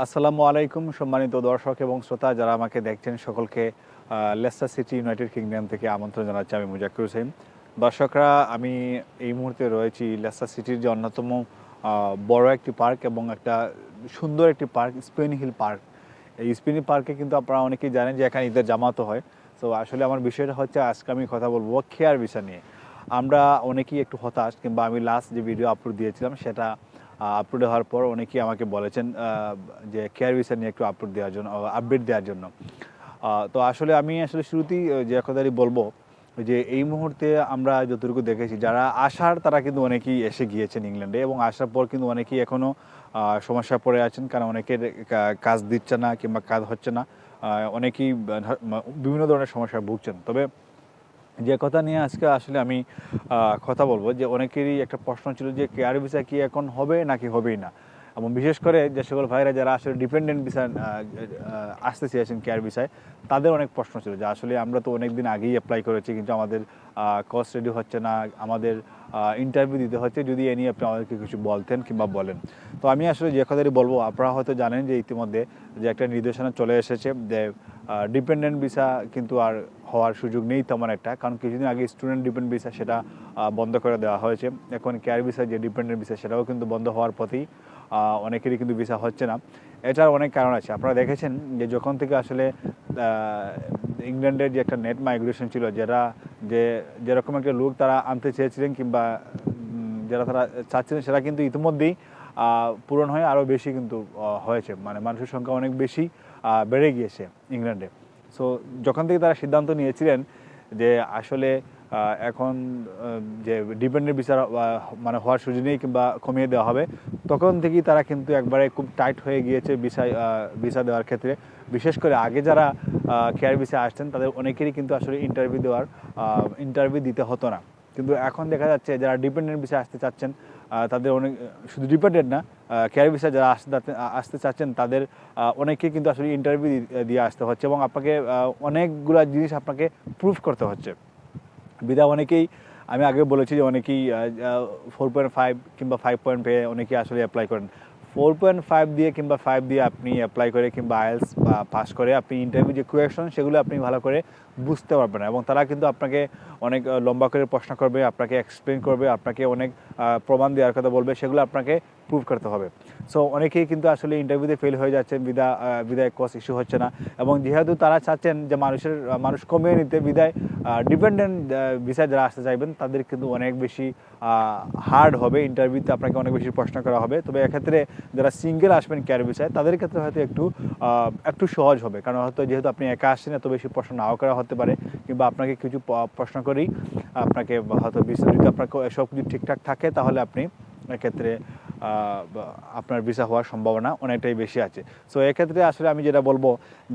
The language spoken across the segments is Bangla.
আসসালামু আলাইকুম সম্মানিত দর্শক এবং শ্রোতা, যারা আমাকে দেখছেন সকলকে লেস্টার সিটি ইউনাইটেড কিংডম থেকে আমন্ত্রণ জানাচ্ছি আমি মুজাক্কির হোসেন। দর্শকরা, আমি এই মুহূর্তে রয়েছি লেস্টার সিটির যে অন্যতম বড় একটি পার্ক এবং একটা সুন্দর একটি পার্ক স্পেন হিল পার্ক এই স্পেনি পার্কে কিন্তু আপনারা অনেকেই জানেন যে এখানে ঈদের জামাতও হয়। তো আসলে আমার বিষয়টা হচ্ছে, আজকে আমি কথা বলব খেয়ার বিষয় নিয়ে। আমরা অনেকেই একটু হতাশ কিংবা আমি লাস্ট যে ভিডিও আপলোড দিয়েছিলাম, সেটা আপলোড হওয়ার পর অনেকেই আমাকে বলেছেন যে কেয়ার ভিসা নিয়ে একটু আপলোড দেওয়ার জন্য আপডেট দেওয়ার জন্য। তো আসলে আমি আসলে শুরুতেই যে কথাটি বলব, যে এই মুহূর্তে আমরা যতটুকু দেখেছি, যারা আসার তারা কিন্তু অনেকেই এসে গিয়েছেন ইংল্যান্ডে এবং আসার পর কিন্তু অনেকেই এখনও সমস্যা পড়ে আছেন কারণ অনেকের কাজ দিচ্ছে না কিংবা কাজ হচ্ছে না। অনেকেই বিভিন্ন ধরনের সমস্যায় ভুগছেন। তবে যে কথা নিয়ে আজকে আসলে আমি কথা বলব, যে অনেকেরই একটা প্রশ্ন ছিল যে কেয়ার ভিসা কি এখন হবে নাকি হবেই না? এবং বিশেষ করে যে সকল ভাইরা যারা আসলে ডিপেন্ডেন্ট ভিসা আসতে চেয়েছেন কেয়ার ভিসায় তাদের অনেক প্রশ্ন ছিল যে আসলে আমরা তো অনেক দিন আগেই অ্যাপ্লাই করেছি কিন্তু আমাদের কস্ট রেডি হচ্ছে না, আমাদের ইন্টারভিউ দিতে হচ্ছে, যদি এ নিয়ে আপনি আমাদেরকে কিছু বলতেন কিংবা বলেন। তো আমি আসলে যে কথাটি বলব, আপনারা হয়তো জানেন যে ইতিমধ্যে যে একটা নির্দেশনা চলে এসেছে যে ডিপেন্ডেন্ট ভিসা কিন্তু আর হওয়ার সুযোগ নেই তেমন একটা, কারণ কিছুদিন আগে স্টুডেন্ট ডিপেন্ড ভিসা সেটা বন্ধ করে দেওয়া হয়েছে। এখন কেয়ার ভিসা যে ডিপেন্ডেন্ট ভিসা সেটাও কিন্তু বন্ধ হওয়ার পথেই অনেকেরই কিন্তু ভিসা হচ্ছে না। এটার অনেক কারণ আছে। আপনারা দেখেছেন যে যখন থেকে আসলে ইংল্যান্ডের যে একটা নেট মাইগ্রেশন ছিল, যারা যে যেরকম একটা লোক তারা আনতে চেয়েছিলেন কিংবা যারা তারা চাচ্ছিলেন, সেটা কিন্তু ইতিমধ্যেই পূরণ হয়ে আরও বেশি কিন্তু হয়েছে। মানে মানুষের সংখ্যা অনেক বেশি বেড়ে গিয়েছে ইংল্যান্ডে। সো যখন থেকে তারা সিদ্ধান্ত নিয়েছিলেন যে আসলে এখন যে ডিপেন্ডেন্ট বিচার মানে হওয়ার সুযোগ নেই কিংবা কমিয়ে দেওয়া হবে তখন থেকেই তারা কিন্তু একবারে খুব টাইট হয়ে গিয়েছে ভিসা ভিসা দেওয়ার ক্ষেত্রে। বিশেষ করে আগে যারা কেয়ার ভিসা আসছেন তাদের অনেকেরই কিন্তু আসলে ইন্টারভিউ দেওয়ার ইন্টারভিউ দিতে হতো না। কিন্তু এখন দেখা যাচ্ছে যারা ডিপেন্ডেন্ট ভিসা আসতে চাচ্ছেন তাদের অনেক শুধু ডিপেন্ডেন্ট না কেয়ার ভিসা যারা আসতে আসতে চাচ্ছেন তাদের আহ, অনেকেই কিন্তু আসলে ইন্টারভিউ দিয়ে আসতে হচ্ছে এবং আপনাকে অনেকগুলা জিনিস আপনাকে প্রুফ করতে হচ্ছে। বিদা অনেকেই, আমি আগে বলেছি যে অনেকেই ফোর পয়েন্ট ফাইভ কিংবা ফাইভ পয়েন্ট পেয়ে অনেকেই আসলে অ্যাপ্লাই করেন। ফোর পয়েন্ট ফাইভ দিয়ে কিংবা ফাইভ দিয়ে আপনি অ্যাপ্লাই করে কিংবা আইএলস পাস করে আপনি ইন্টারভিউ যে কোয়েশন সেগুলো আপনি ভালো করে বুঝতে পারবেন এবং তারা কিন্তু আপনাকে অনেক লম্বা করে প্রশ্ন করবে, আপনাকে এক্সপ্লেন করবে, আপনাকে অনেক প্রমাণ দেওয়ার কথা বলবে, সেগুলো আপনাকে প্রুভ করতে হবে। সো অনেকেই কিন্তু আসলে ইন্টারভিউতে ফেল হয়ে যাচ্ছেন বিদা আহ, বিদায় কস ইস্যু হচ্ছে না। এবং যেহেতু তারা চাচ্ছেন যে মানুষের মানুষ কমিয়ে নিতে বিদায় ডিপেন্ডেন্ট ভিসা যারা আসতে চাইবেন তাদের কিন্তু অনেক বেশি হার্ড হবে। ইন্টারভিউতে আপনাকে অনেক বেশি প্রশ্ন করা হবে। তবে এক্ষেত্রে যারা সিঙ্গেল আসবেন কেয়ার ভিসায় তাদের ক্ষেত্রে হয়তো একটু একটু সহজ হবে। কারণ হয়তো যেহেতু আপনি একা আসছেন এত বেশি প্রশ্ন নাও করা হতে পারে। কিংবা আপনাকে কিছু প্রশ্ন করেই আপনাকে হয়তো ভিসা যদি আপনার ক- সব কিছু ঠিকঠাক থাকে তাহলে আপনি এক্ষেত্রে আপনার ভিসা হওয়ার সম্ভাবনা অনেকটাই বেশি আছে। সো এক্ষেত্রে আসলে আমি যেটা বলব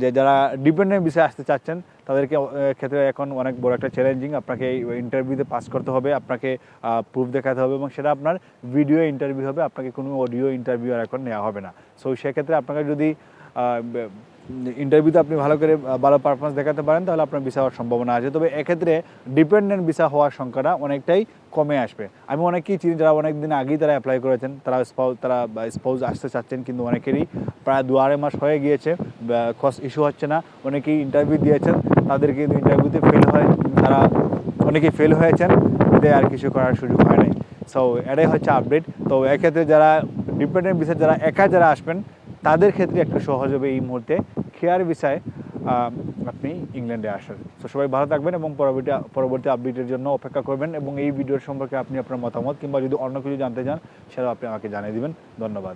যে, যারা ডিপেন্ডেন্ট ভিসা আসতে চাচ্ছেন, তাদেরকে ক্ষেত্রে এখন অনেক বড় একটা চ্যালেঞ্জিং আপনাকে ইন্টারভিউতে পাস করতে হবে, আপনাকে প্রুফ দেখাতে হবে এবং সেটা আপনার ভিডিও ইন্টারভিউ হবে, আপনাকে কোনো অডিও ইন্টারভিউ আর এখন নেওয়া হবে না। সো সেক্ষেত্রে আপনাকে যদি ইন্টারভিউতে আপনি ভালো করে ভালো পারফরমেন্স দেখাতে পারেন, তাহলে আপনার ভিসা হওয়ার সম্ভাবনা আছে। তবে এক্ষেত্রে ডিপেন্ডেন্ট ভিসা হওয়ার সংখ্যাটা অনেকটাই কমে আসবে। আমি অনেকেই চিনি যারা অনেক দিন আগেই তারা অ্যাপ্লাই করেছেন, তারা স্পাউজ তারা স্পাউজ আসতে চাচ্ছেন, কিন্তু অনেকেরই প্রায় দু আড়াই মাস হয়ে গিয়েছে কস্ট ইস্যু হচ্ছে না। অনেকেই ইন্টারভিউ দিয়েছেন তাদের কিন্তু ইন্টারভিউতে ফেল হয়, তারা অনেকেই ফেল হয়েছেন, এতে আর কিছু করার সুযোগ হয় নাই। সো এটাই হচ্ছে আপডেট তো এক্ষেত্রে যারা ডিপেন্ডেন্ট ভিসা যারা একা যারা আসবেন তাদের ক্ষেত্রে একটু সহজ হবে এই মুহূর্তে। খেয়ার বিষয়ে আপনি ইংল্যান্ডে আসেন। তো সবাই ভালো থাকবেন এবং পরবর্তী পরবর্তী আপডেটের জন্য অপেক্ষা করবেন এবং এই ভিডিওর সম্পর্কে আপনি আপনার মতামত কিংবা যদি অন্য কিছু জানতে চান, সেটাও আপনি আমাকে জানিয়ে দেবেন। ধন্যবাদ।